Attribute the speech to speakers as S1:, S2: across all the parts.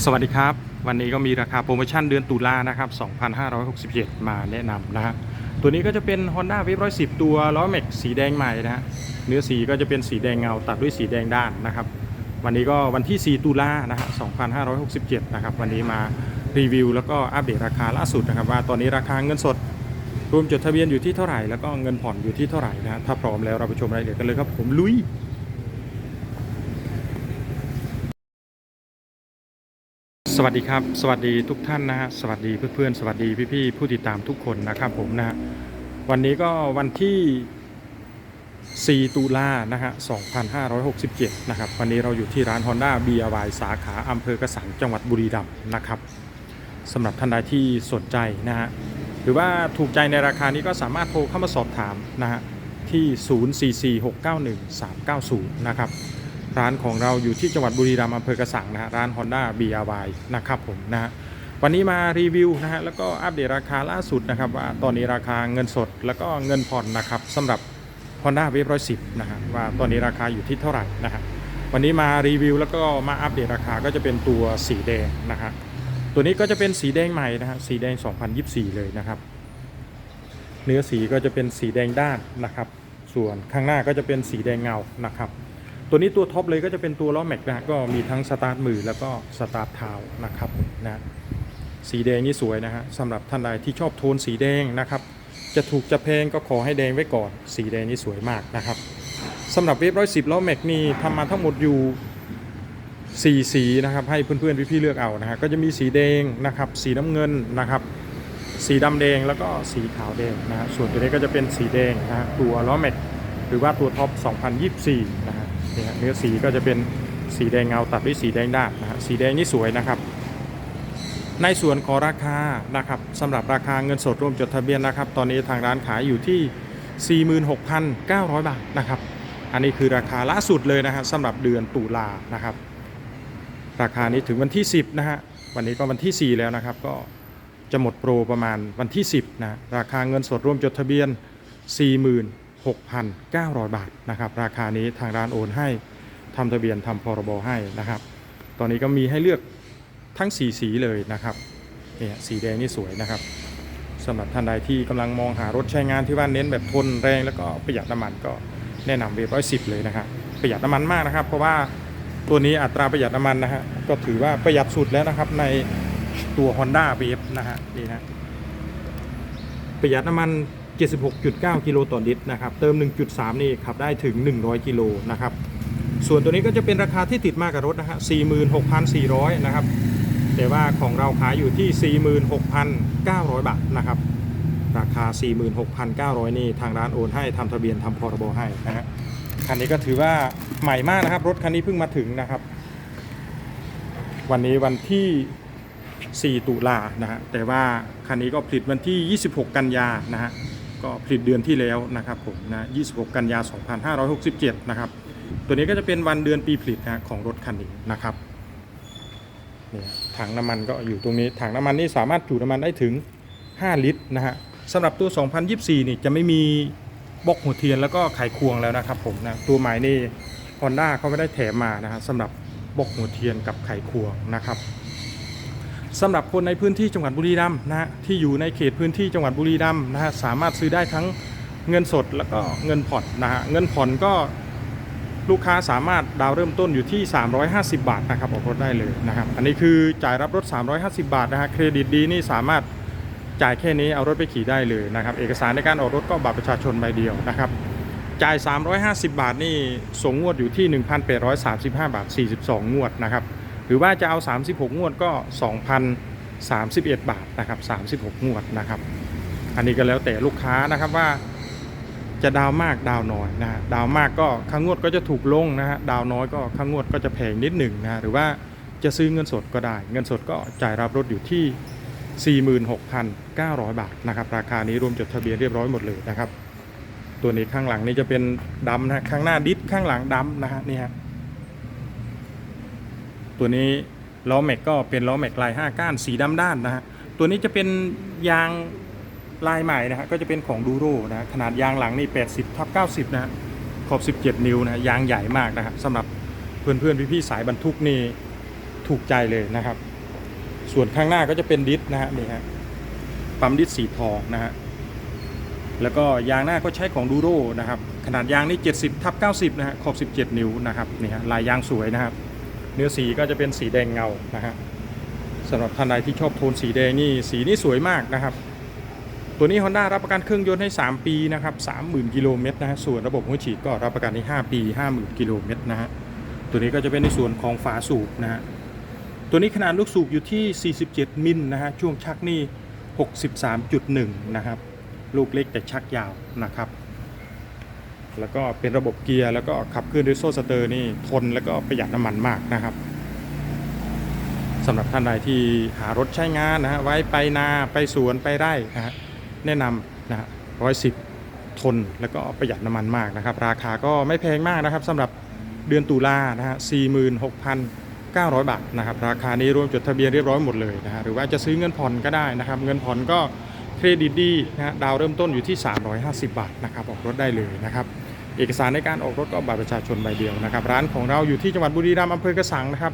S1: สวัสดีครับ วันนี้ก็มีราคาโปรโมชั่นเดือนตุลานะครับ 2,567 มาแนะนำนะฮะตัวนี้ก็จะเป็น Honda w a v 110 ตัวล้อแม็กสีแดงใหม่นะฮะเนื้อสีก็จะเป็นสีแดงเงาตัดด้วยสีแดงด้านนะครับ วันนี้ก็วันที่ 4 ตุลานะฮะ2,567 นะครับ วันนี้มารีวิวแล้วก็อัปเดตราคาล่าสุดนะครับ ว่าตอนนี้ราคาเงินสด รวมจดทะเบียนอยู่ที่เท่าไหร่แล้วก็เงินผ่อนอยู่ที่เท่าไหร่นะฮะถ้าพร้อมแล้วเราไปชมรายละเอียดกันเลยครับผมลุย สวัสดีครับ สวัสดีทุกท่านนะฮะสวัสดีเพื่อนๆสวัสดีพี่ๆผู้ติดตามทุกคนนะครับผมนะฮะวันนี้ก็วันที่ 4 ตุลานะฮะ 2567 นะครับ วันนี้เราอยู่ที่ร้าน Honda BRY สาขาอำเภอกระสังจังหวัดบุรีรัมย์นะครับสำหรับท่านใดที่สนใจนะฮะหรือว่าถูกใจในราคานี้ก็สามารถโทรเข้ามาสอบถามนะฮะที่ 044691390 นะครับ ร้านของเราอยู่ที่จังหวัดบุรีรัมย์อำเภอกระสังนะฮะร้าน Honda BRY นะครับผมนะฮะวันนี้มารีวิวนะฮะแล้วก็อัปเดตราคาล่าสุดนะครับว่าตอนนี้ราคาเงินสดแล้วก็เงินผ่อนนะครับสำหรับ Honda w a v 110นะฮะว่าตอนนี้ราคาอยู่ที่เท่าไหร่นะฮะวันนี้มารีวิวแล้วก็มาอัปเดตราคาก็จะเป็นตัวสีแดงนะฮะตัวนี้ก็จะเป็นสีแดงใหม่นะฮะสีแดง 2024 เลยนะครับ เนื้อสีก็จะเป็นสีแดงด้านนะครับ ส่วนข้างหน้าก็จะเป็นสีแดงเงานะครับ ตัวนี้ตัวท็อปเลยก็จะเป็นตัวล้อแม็กนะฮะก็มีทั้งสตาร์ทมือแล้วก็สตาร์ทเท้านะครับนะสีแดงนี่สวยนะฮะสำหรับท่านใดที่ชอบโทนสีแดงนะครับ จะถูกจะแพงก็ขอให้แดงไว้ก่อน สีแดงนี่สวยมากนะครับสำหรับเวฟร้อยสิบล้อแม็กนี่ทำมาทั้งหมดอยู่4สีนะครับให้เพื่อนๆพี่ๆเลือกเอานะฮะก็จะมีสีแดงนะครับ สีน้ำเงินนะครับ สีดำแดงแล้วก็สีขาวแดงนะฮะส่วนตัวนี้ก็จะเป็นสีแดงนะฮะตัวล้อแม็กหรือว่าตัวท็อป 2024นะฮะ นี่ฮะเนื้อสีก็จะเป็นสีแดงเงาตัดด้วยสีแดงด้านนะฮะสีแดงนี่สวยนะครับ ในส่วนของราคานะครับสำหรับราคาเงินสดรวมจดทะเบียนนะครับ ตอนนี้ทางร้านขายอยู่ที่ 46,900 บาทนะครับ อันนี้คือราคาล่าสุดเลยนะฮะสำหรับเดือนตุลานะครับ ราคานี้ถึงวันที่ 10 นะฮะวันนี้ก็วันที่ 4 แล้วนะครับ ก็จะหมดโปรประมาณวันที่ 10 นะ ราคาเงินสดรวมจดทะเบียน 6,900 บาทนะครับ ราคานี้ทางร้านโอนให้ทำทะเบียนทำพรบให้นะครับ ตอนนี้ก็มีให้เลือกทั้ง4สีเลยนะครับเนี่ยสีแดงนี่สวยนะครับสำหรับท่านใดที่กำลังมองหารถใช้งานที่ว่าเน้นแบบทนแรงแล้วก็ประหยัดน้ำมันก็แนะนำเวฟร้อยสิบเลยนะครับประหยัดน้ำมันมากนะครับ เพราะว่าตัวนี้อัตราประหยัดน้ำมันนะฮะก็ถือว่าประหยัดสุดแล้วนะครับในตัว Honda w a v นะฮะนี่นะประหยัดน้ำมัน 76.9 กิโลต่อลิตรนะครับ เติม 1.3 นี่ขับได้ถึง 100 กิโลนะครับ ส่วนตัวนี้ก็จะเป็นราคาที่ติดมากกับรถนะฮะ 46,400 นะครับ แต่ว่าของเราขายอยู่ที่ 46,900 บาทนะครับ ราคา 46,900 นี่ทางร้านโอนให้ทำทะเบียนทำพรบให้นะฮะ คันนี้ก็ถือว่าใหม่มากนะครับ รถคันนี้เพิ่งมาถึงนะครับ วันนี้วันที่4 ตุลานะฮะแต่ว่าคันนี้ก็ผลิตวันที่ 26 กันยานะฮะ ลิตเดือนที่แล้วนะครับผมนะ26 กันยา 2567 นะครับ ตัวนี้ก็จะเป็นวันเดือนปีผลิตนะของรถคันนี้นะครับนี่ถังน้ำมันก็อยู่ตรงนี้ ถังน้ำมันนี่สามารถจุน้ำมันได้ถึง 5 ลิตรนะฮะสำหรับตัว 2024 นี่จะไม่มีบล็อกหัวเทียนแล้วก็ไขควงแล้วนะครับผมนะตัวใหม่นี่ Honda เขาไม่ได้แถมมานะฮะสำหรับบอกหัวเทียนกับไขควงนะครับ สำหรับคนในพื้นที่จังหวัดบุรีรัมย์นะฮะที่อยู่ในเขตพื้นที่จังหวัดบุรีรัมย์นะฮะสามารถซื้อได้ทั้งเงินสดแล้วก็เงินผ่อนนะฮะเงินผ่อนก็ลูกค้าสามารถดาวน์เริ่มต้นอยู่ที่ 350 บาทนะครับออกรถได้เลยนะครับอันนี้คือจ่ายรับรถ 350 บาทนะฮะเครดิตดีนี่สามารถจ่ายแค่นี้เอารถไปขี่ได้เลยนะครับเอกสารในการออกรถก็บัตรประชาชนใบเดียวนะครับจ่าย 350 บาทนี่ส่งงวดอยู่ที่ 1,835 บาท 42 งวดนะครับ หรือว่าจะเอา 36 งวดก็ 2,031 บาทนะครับ 36 งวดนะครับ อันนี้ก็แล้วแต่ลูกค้านะครับว่าจะดาวมากดาวน้อยนะฮะดาวมากก็ค่างวดก็จะถูกลงนะฮะดาวน้อยก็ค่างวดก็จะแพงนิดหนึ่งนะหรือว่าจะซื้อเงินสดก็ได้ เงินสดก็จ่ายรับรถอยู่ที่ 46,900 บาทนะครับ ราคานี้รวมจดทะเบียนเรียบร้อยหมดเลยนะครับ ตัวนี้ข้างหลังนี่จะเป็นดำนะข้างหน้าดิสข้างหลังดำนะฮะนี่ฮะ ตัวนี้ล้อแม็กก็เป็นล้อแม็กลาย5ก้านสีดำด้านนะฮะตัวนี้จะเป็นยางลายใหม่นะฮะก็จะเป็นของดูโรนะขนาดยางหลังนี่ 80ทับ90 นะฮะขอบ 17 นิ้วนะฮะยางใหญ่มากนะฮะสำหรับเพื่อนเพื่อนๆพี่ๆสายบรรทุกนี่ถูถูกใจเลยนะครับ ส่วนข้างหน้าก็จะเป็นดิสนะฮะนี่ฮะปั๊มดิสสีทองนะฮะแล้วก็ยางหน้าก็ใช้ของดูโรนะครับขนาดยางนี่ 70ทับ90 นะฮะขอบ 17 นิ้วนะครับนี่ฮะลายยางสวยนะครับ เนื้อสีก็จะเป็นสีแดงเงานะฮะสำหรับท่านใดที่ชอบโทนสีแดงนี่สีนี่สวยมากนะครับ ตัวนี้ Honda รับประกันเครื่องยนต์ให้ 3 ปีนะครับ30,000กิโลเมตรนะฮะส่วนระบบหัวฉีดก็รับประกันให้5ปี 50,000กิโลเมตรนะฮะตัวนี้ก็จะเป็นในส่วนของฝาสูบนะฮะตัวนี้ขนาดลูกสูบอยู่ที่ 47 มิลนะฮะช่วงชักนี่ 63.1 นะครับ ลูกเล็กแต่ชักยาวนะครับ แล้วก็เป็นระบบเกียร์แล้วก็ขับเคลื่อนด้วยโซ่สเตอร์นี่ทนแล้วก็ประหยัดน้ำมันมากนะครับสำหรับท่านใดที่หารถใช้งานนะฮะไว้ไปนาไปสวนไปไร่นะฮะแนะนำนะฮะร้อยสิบทนแล้วก็ประหยัดน้ำมันมากนะครับ ราคาก็ไม่แพงมากนะครับสำหรับเดือนตุลานะฮะ46,900 บาทนะครับ ราคานี้รวมจดทะเบียนเรียบร้อยหมดเลยนะฮะหรือว่าจะซื้อเงินผ่อนก็ได้นะครับ เงินผ่อนก็เครดิตดีนะฮะดาวเริ่มต้นอยู่ที่ 350 บาทนะครับออกรถได้เลยนะครับ เอกสารในการออกรถก็บัตรประชาชนใบเดียวนะครับร้านของเราอยู่ที่จังหวัดบุรีรัมย์อำเภอกระสังนะครับ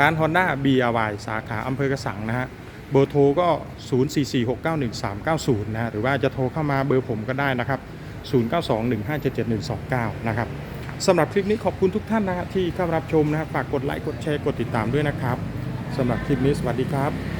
S1: ร้าน Honda BRY สาขาอำเภอกระสังนะฮะเบอร์โทรก็ 0446911390นะฮะหรือว่าจะโทรเข้ามาเบอร์ผมก็ได้นะครับ 0921577129 นะครับสำหรับคลิปนี้ขอบคุณทุกท่านนะที่เข้ามารับชมนะครับฝากกดไลค์กดแชร์กดติดตามด้วยนะครับสำหรับคลิปนี้สวัสดีครับ